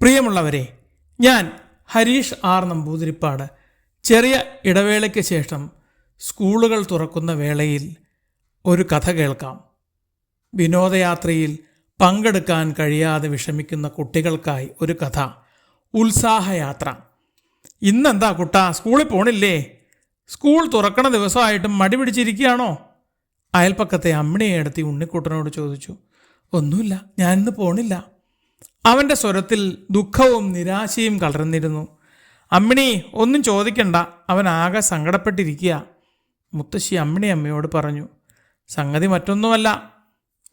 പ്രിയമുള്ളവരെ ഞാൻ ഹരീഷ് ആർ നമ്പൂതിരിപ്പാട്. ചെറിയ ഇടവേളയ്ക്ക് ശേഷം സ്കൂളുകൾ തുറക്കുന്ന വേളയിൽ ഒരു കഥ കേൾക്കാം. വിനോദയാത്രയിൽ പങ്കെടുക്കാൻ കഴിയാതെ വിഷമിക്കുന്ന കുട്ടികൾക്കായി ഒരു കഥ. ഉത്സാഹയാത്ര. ഇന്നെന്താ കുട്ടാ സ്കൂളിൽ പോണില്ലേ? സ്കൂൾ തുറക്കണ ദിവസമായിട്ടും മടി പിടിച്ചിരിക്കുകയാണോ? അയൽപ്പക്കത്തെ അമ്മിണിയെ എടുത്തി ഉണ്ണിക്കുട്ടനോട് ചോദിച്ചു. ഒന്നുമില്ല ഞാനിന്ന് പോണില്ല. അവന്റെ സ്വരത്തിൽ ദുഃഖവും നിരാശയും കലർന്നിരുന്നു. അമ്മിണി ഒന്നും ചോദിക്കണ്ട. അവൻ ആകെ സങ്കടപ്പെട്ടിരിക്കുക. മുത്തശ്ശി അമ്മിണി അമ്മയോട് പറഞ്ഞു സംഗതി മറ്റൊന്നുമല്ല.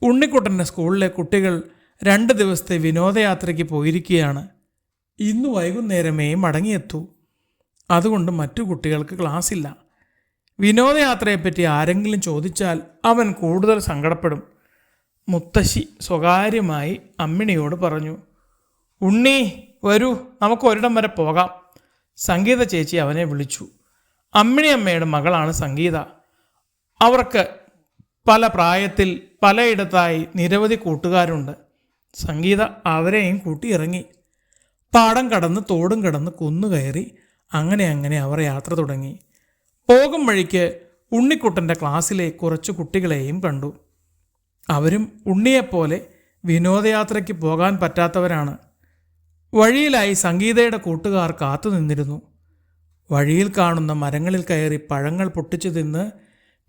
ഉണ്ണിക്കുട്ടന്റെ സ്കൂളിലെ കുട്ടികൾ രണ്ട് ദിവസത്തെ വിനോദയാത്രയ്ക്ക് പോയിരിക്കുകയാണ്. ഇന്ന് വൈകുന്നേരമേ മടങ്ങിയെത്തൂ. അതുകൊണ്ട് മറ്റു കുട്ടികൾക്ക് ക്ലാസ്സില്ല. വിനോദയാത്രയെപ്പറ്റി ആരെങ്കിലും ചോദിച്ചാൽ അവൻ കൂടുതൽ സങ്കടപ്പെടും. മുത്തശ്ശി സ്വകാര്യമായി അമ്മിണിയോട് പറഞ്ഞു ഉണ്ണി വരൂ നമുക്ക് ഒരിടം വരെ പോകാം. സംഗീത ചേച്ചി അവനെ വിളിച്ചു. അമ്മിണിയമ്മയുടെ മകളാണ് സംഗീത. അവർക്ക് പല പ്രായത്തിൽ പലയിടത്തായി നിരവധി കൂട്ടുകാരുണ്ട്. സംഗീത അവരെയും കൂട്ടി ഇറങ്ങി. പാടം കടന്ന് തോടും കടന്ന് കുന്നുകയറി അങ്ങനെ അങ്ങനെ അവർ യാത്ര തുടങ്ങി. പോകും വഴിക്ക് ഉണ്ണിക്കുട്ടന്റെ ക്ലാസ്സിലെ കുറച്ച് കുട്ടികളെയും കണ്ടു. അവരും ഉണ്ണിയെപ്പോലെ വിനോദയാത്രയ്ക്ക് പോകാൻ പറ്റാത്തവരാണ്. വഴിയിലായി സംഗീതയുടെ കൂട്ടുകാർ കാത്തു നിന്നിരുന്നു. വഴിയിൽ കാണുന്ന മരങ്ങളിൽ കയറി പഴങ്ങൾ പൊട്ടിച്ചു തിന്ന്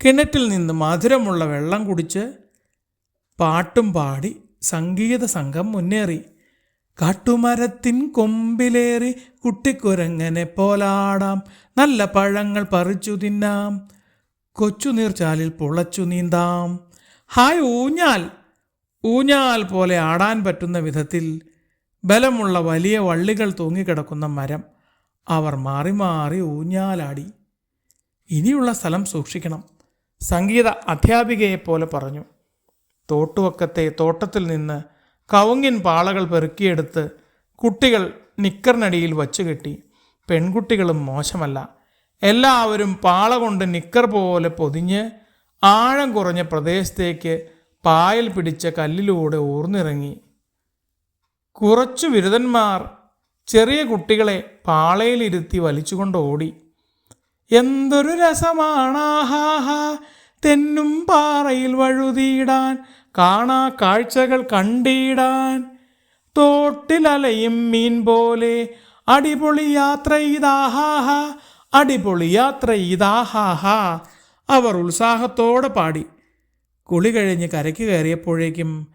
കിണറ്റിൽ നിന്ന് മധുരമുള്ള വെള്ളം കുടിച്ച് പാട്ടും പാടി സംഗീത സംഘം മുന്നേറി. കാട്ടുമരത്തിൻ കൊമ്പിലേറി കുട്ടിക്കുരങ്ങനെ പോലാടാം. നല്ല പഴങ്ങൾ പറിച്ചു തിന്നാം. കൊച്ചു നീർച്ചാലിൽ പുളച്ചു നീന്താം. ഹായ് ഊഞ്ഞാൽ. ഊഞ്ഞാൽ പോലെ ആടാൻ പറ്റുന്ന വിധത്തിൽ ബലമുള്ള വലിയ വള്ളികൾ തൂങ്ങിക്കിടക്കുന്ന മരം. അവർ മാറി മാറി ഊഞ്ഞാലാടി. ഇനിയുള്ള സ്ഥലം സൂക്ഷിക്കണം. സംഗീത അധ്യാപികയെപ്പോലെ പറഞ്ഞു. തോട്ടുവക്കത്തെ തോട്ടത്തിൽ നിന്ന് കവുങ്ങിൻ പാളകൾ പെറുക്കിയെടുത്ത് കുട്ടികൾ നിക്കറിനടിയിൽ വച്ചു കെട്ടി. പെൺകുട്ടികളും മോശമല്ല. എല്ലാവരും പാള കൊണ്ട് നിക്കർ പോലെ പൊതിഞ്ഞ് ആഴം കുറഞ്ഞ പ്രദേശത്തേക്ക് പായൽ പിടിച്ച കല്ലിലൂടെ ഊർന്നിറങ്ങി. കുറച്ചു വിരുദന്മാർ ചെറിയ കുട്ടികളെ പാളയിലിരുത്തി വലിച്ചുകൊണ്ട് ഓടി. എന്തൊരു രസമാണാഹാഹാ തെന്നും പാറയിൽ വഴുതിയിടാൻ കാണാ കാഴ്ചകൾ കണ്ടിടാൻ. തോട്ടിലലയും മീൻ പോലെ അടിപൊളി യാത്ര ഇതാഹാഹ അടിപൊളി യാത്ര ഇതാഹാഹ അവർ ഉത്സാഹത്തോടെ പാടി. കുളി കഴിഞ്ഞ് കരയ്ക്ക് കയറിയപ്പോഴേക്കും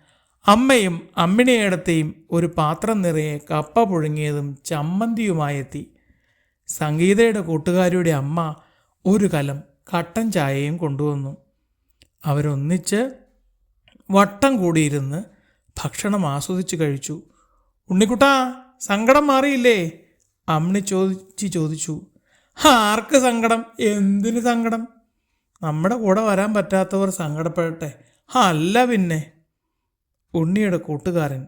അമ്മയും അമ്മിണിയേടത്തെയും ഒരു പാത്രം നിറയെ കപ്പ പുഴുങ്ങിയതും ചമ്മന്തിയുമായെത്തി സംഗീതയുടെ കൂട്ടുകാരിയുടെ അമ്മ ഒരു കലം കട്ടൻ ചായയും കൊണ്ടുവന്നു. അവരൊന്നിച്ച് വട്ടം കൂടിയിരുന്ന് ഭക്ഷണം ആസ്വദിച്ച് കഴിച്ചു. ഉണ്ണിക്കുട്ടാ സങ്കടം മാറിയില്ലേ? അമ്മിണി ചോദിച്ച്. ചോദിച്ചു ആർക്ക് സങ്കടം? എന്തിന് സങ്കടം? നമ്മുടെ കൂടെ വരാൻ പറ്റാത്തവർ സങ്കടപ്പെടട്ടെ. അല്ല പിന്നെ. ഉണ്ണിയുടെ കൂട്ടുകാരൻ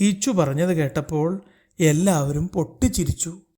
കീച്ചു പറഞ്ഞത് കേട്ടപ്പോൾ എല്ലാവരും പൊട്ടിച്ചിരിച്ചു.